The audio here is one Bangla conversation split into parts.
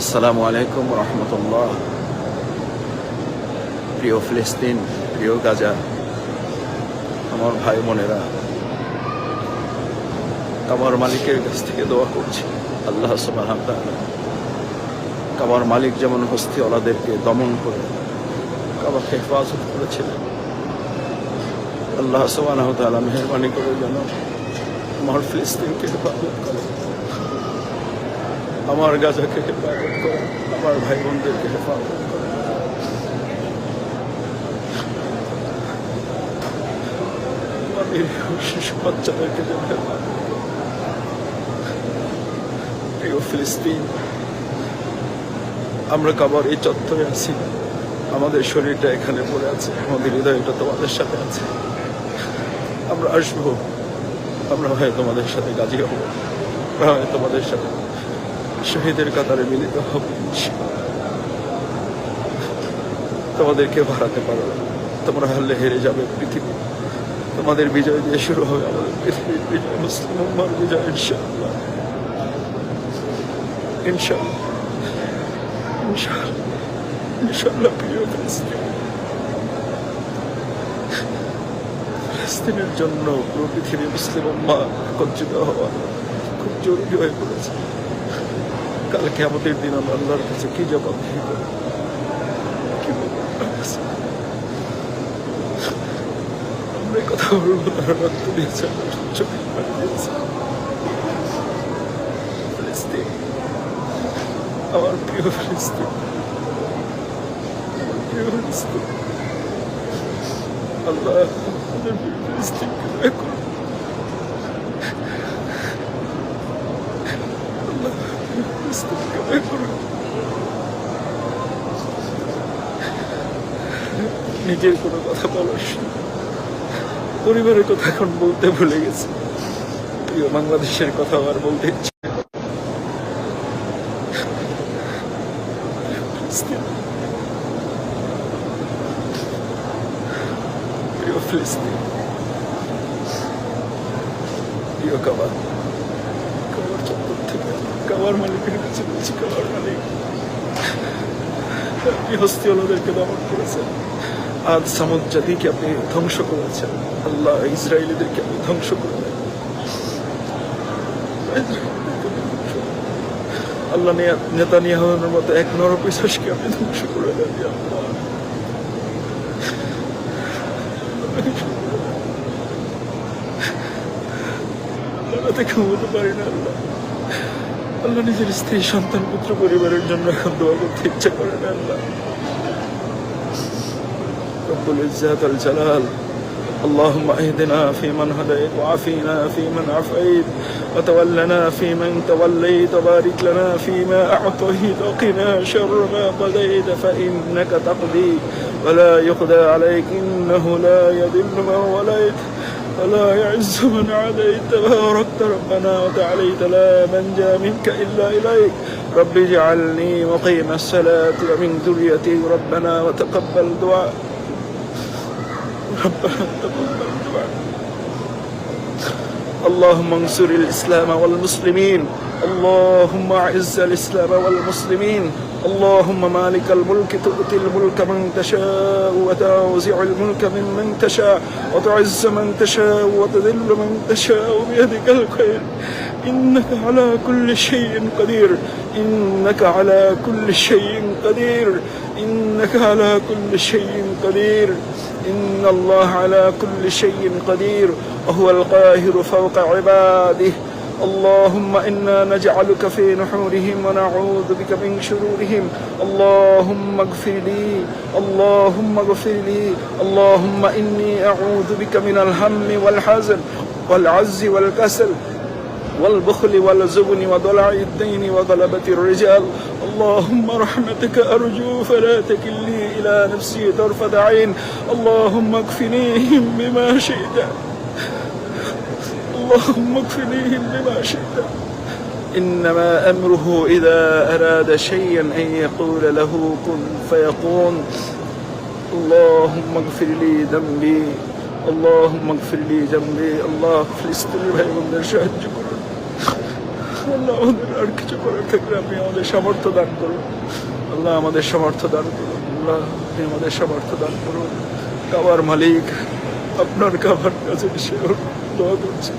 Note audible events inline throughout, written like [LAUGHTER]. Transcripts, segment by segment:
আসসালামু আলাইকুম রহমতুল্লাহ। প্রিয় ফিলিস্তিন, প্রিয় গাজা, আমার ভাই বোনেরা আমার মালিকের কাছ থেকে দোয়া করছি, আল্লাহ কাবার মালিক যেমন হস্তিওয়ালাদেরকে দমন করে কাবাকে হেফাজত করেছিলেন আল্লাহ সুবাহ মেহরবানি করে যেন আমার ফিলিস্তিনকে হেফাজত করে। আমার গাজাকে হেফাজত করে। আমার ভাই বোনদেরকে হেফাজত করে। শিশু বাচ্চাদেরকে ফিলিস্তিন, আমরা কাবার এই চত্বরে আছি। আমাদের শরীরটা এখানে পড়ে আছে, আমাদের হৃদয়টা তোমাদের সাথে আছে। আমরা আসব, আমরা হয় তোমাদের সাথে গাজী হব, আমরা হয় তোমাদের সাথে শহীদের কাতারে মিলিত হব। তোমাদেরকে হারাতে পারো তোমরা হারলে হেরে যাবে পৃথিবী। তোমাদের বিজয় দিয়ে শুরু হবে আমাদের পৃথিবীর বিজয় মুসলিম বিজয়, ইনশাআল্লাহ। ইনশাআল্লাহ। ইনশাআল্লাহ। ইনশাআল্লাহ, প্রিয় ফিলিস্তিন। ফিলিস্তিনের জন্য পুরো পৃথিবী মুসলিম উম্মা একত্রিত হওয়া খুব জরুরি হয়ে পড়েছে। কালকে আমাদের দিন আমরা আল্লাহর কাছে কি জবাব দিব কি বলব আল্লাহর কাছে? আমরা এই কথা বলব তারা রক্ত দিয়েছে আমরা চোখে পানি দিয়েছে ফিলিস্তিন আমার প্রিয় ফিলিস্তিন আমার প্রিয় ফিলিস্তিন আল্লাহ আমাদের প্রিয় ফিলিস্তিনকে দয়া করুন আল্লাহ দয়া [LAUGHS] করুন নিজের কোনো কথা বলার পরিবারের কথা এখন বলতে ভুলে গেছি। বাংলাদেশের কথা আবার বলতে ইচ্ছে প্রিয় ফিলিস্তিন। প্রিয় কাবার মালিকের কাছে মালিক আপনি হস্তিওয়ালাদেরকে দমন করেছেন আজ সামুদ জাতিকে আপনি ধ্বংস করেছেন। আল্লাহ ইসরায়েলিদেরকে আপনি ধ্বংস করলেন। আল্লাহ নেতা নিয়াহনের মতো এক নরপিশাসকে আপনি ধ্বংস করে দেন আল্লাহ। তাকে ঘুমোতে পারি না, আল্লাহ। আল্লাহ নিজের স্ত্রী সন্তান পুত্র পরিবারের জন্য এখন দোয়া করতে ইচ্ছা করে না আল্লাহ رب العزة الجلال اللهم اهدنا فيمن هديت وعافينا فيمن عافيت وتولنا فيمن توليت وبارك لنا فيما أعطيت وقنا شر ما قضيت فإنك تقضي ولا يقضى عليك إنه لا يذل من وليت ولا يعز من عاديت تباركت ربنا وتعاليت لا منجا منك إلا إليك. رب اجعلني مقيم الصلاة ومن ذريتي ربنا وتقبل دعاء. ربنا تقبل. اللهم انصر الإسلام والمسلمين. اللهم أعز الإسلام والمسلمين. اللهم مالك الملك تؤتي الملك من تشاء وتنزع الملك ممن تشاء وتعز من تشاء وتذل من تشاء بيدك الخير. إنك على كل شيء قدير. إنك على كل شيء قدير. إنك على كل شيء قدير. إن الله على كل شيء قدير وهو القاهر فوق عباده. اللهم إنا نجعلك في نحورهم ونعوذ بك من شرورهم. اللهم اغفر لي اللهم اغفر لي. اللهم إني أعوذ بك من الهم والحزن والعز والكسل. والبخل والزبن وضلع الدين وغلبة الرجال اللهم رحمتك أرجو فلا تكلني إلى نفسي طرفة عين اللهم اكفنيهم بما شئت اللهم اكفنيهم بما شئت إنما أمره إذا أراد شيئا أن يقول له كن فيقول اللهم اغفر لي ذنبي اللهم اغفر لي ذنبي الله في استر من আল্লাহ আমাদের আর কিছু করে থাকলে আপনি আমাদের সামর্থ্য দান করুন। আল্লাহ আমাদের সামর্থ্য দান করুন। আল্লাহ আপনি আমাদের সামর্থ্য দান করুন। কাবার মালিক, আপনার কাবার কাছে সেও দোয়া করছে।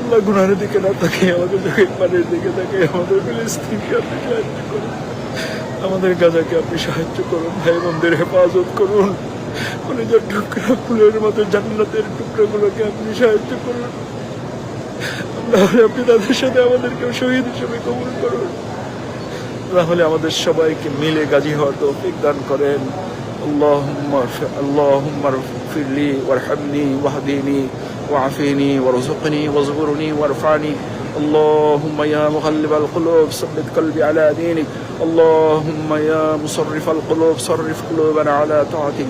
আল্লাহ গুনারের দিকে না তাকিয়ে আমাদের চোখের পানির দিকে তাকিয়ে আমাদের ফিলিস্তিনকে আপনি সাহায্য করুন। আমাদের গাজাকে আপনি সাহায্য করুন। ভাই বোনদের হেফাজত করুন। কলেজের টুকরা, ফুলের মতো জান্নাতের টুকরাগুলোকে আপনি সাহায্য করুন। তাহলে আপনি তাদের সাথে আমাদেরকেও শহীদ হিসেবে কবুল করুন তাহলে আমাদের সবাইকে মিলে গাজী হওয়ার তৌফিক দান করেন اللهم اغفر- اللهم اغفر لي وارحمني واهدني وعافيني وارزقني واصبرني وارفعني اللهم يا مغلب القلوب ثبت قلبي على دينك اللهم يا مصرف القلوب صرف قلوبنا على طاعتك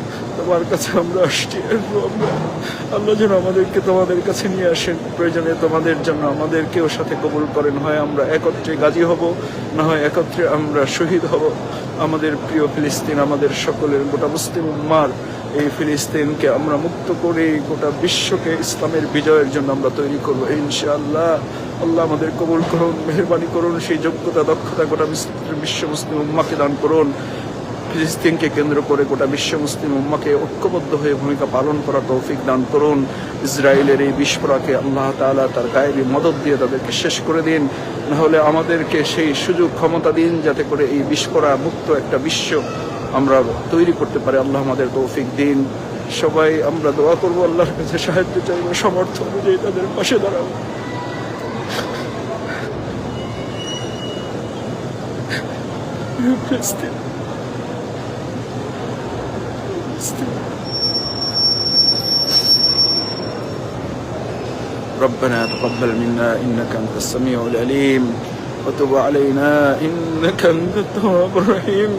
তোমার কাছে আমরা আসছি আল্লাহ, যেন আমাদেরকে তোমাদের কাছে নিয়ে আসেন। প্রয়োজনে তোমাদের জন্য আমাদেরকেও সাথে কবুল করেন। হয় আমরা একত্রে গাজী হব না হয় একত্রে আমরা শহীদ হব। আমাদের প্রিয় ফিলিস্তিন আমাদের সকলের গোটা মুসলিম উম্মার এই ফিলিস্তিনকে আমরা মুক্ত করে গোটা বিশ্বকে ইসলামের বিজয়ের জন্য আমরা তৈরি করব। ইনশাআল্লাহ আল্লাহ আমাদের কবুল করুন মেহরবানি করুন সেই যোগ্যতা দক্ষতা গোটা বিশ্ব মুসলিম উম্মাকে দান করুন। ফিলিস্তিনকে কেন্দ্র করে গোটা বিশ্ব মুসলিম উম্মাকে ঐক্যবদ্ধ হয়ে ভূমিকা পালন করা তৌফিক দান করুন। ইসরায়েলের এই বিস্ফোরাকে আল্লাহ তাআলা তার গায়েবী মদত দিয়ে তাদেরকে শেষ করে দিন। নাহলে আমাদেরকে সেই সুযোগ, ক্ষমতা দিন যাতে করে এই বিস্ফোরা মুক্ত একটা বিশ্ব আমরা তৈরি করতে পারি। আল্লাহ আমাদের তৌফিক দিন। সবাই আমরা দোয়া করব, আল্লাহর কাছে সাহায্য চাইব সমর্থ অনুযায়ী তাদের পাশে দাঁড়াবো। ফিলিস্তিন فلسطين ربنا تقبل منا انك انت السميع العليم وتب علينا انك انت التواب الرحيم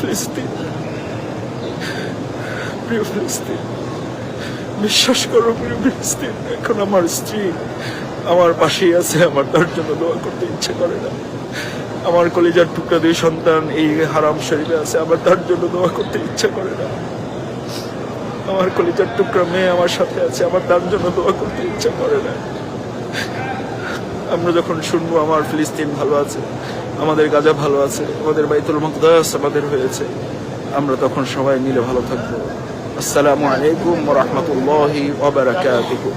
ফিলিস্তিন প্রিয় ফিলিস্তিন বিশ্বাস করো প্রিয় ফিলিস্তিন এখন আমার স্ত্রী আমার পাশেই আছে আমার তার জন্য দোয়া করতে ইচ্ছে করে না আমার কলিজার টুকরা দুই সন্তান এই হারাম শরীরে আছে আমার তার জন্য দোয়া করতে ইচ্ছা করে না। আমার কলিজার টুকরা মেয়ে আমার সাথে আছে আমার তার জন্য দোয়া করতে ইচ্ছা করে না। আমরা যখন শুনব আমার ফিলিস্তিন ভালো আছে, আমাদের গাজা ভালো আছে, আমাদের বাইতুল মকদাস আমাদের হয়েছে, আমরা তখন সবাই মিলে ভালো থাকব। আসসালামু আলাইকুম রহমতুল্লাহি ওয়া বারাকাতুহু।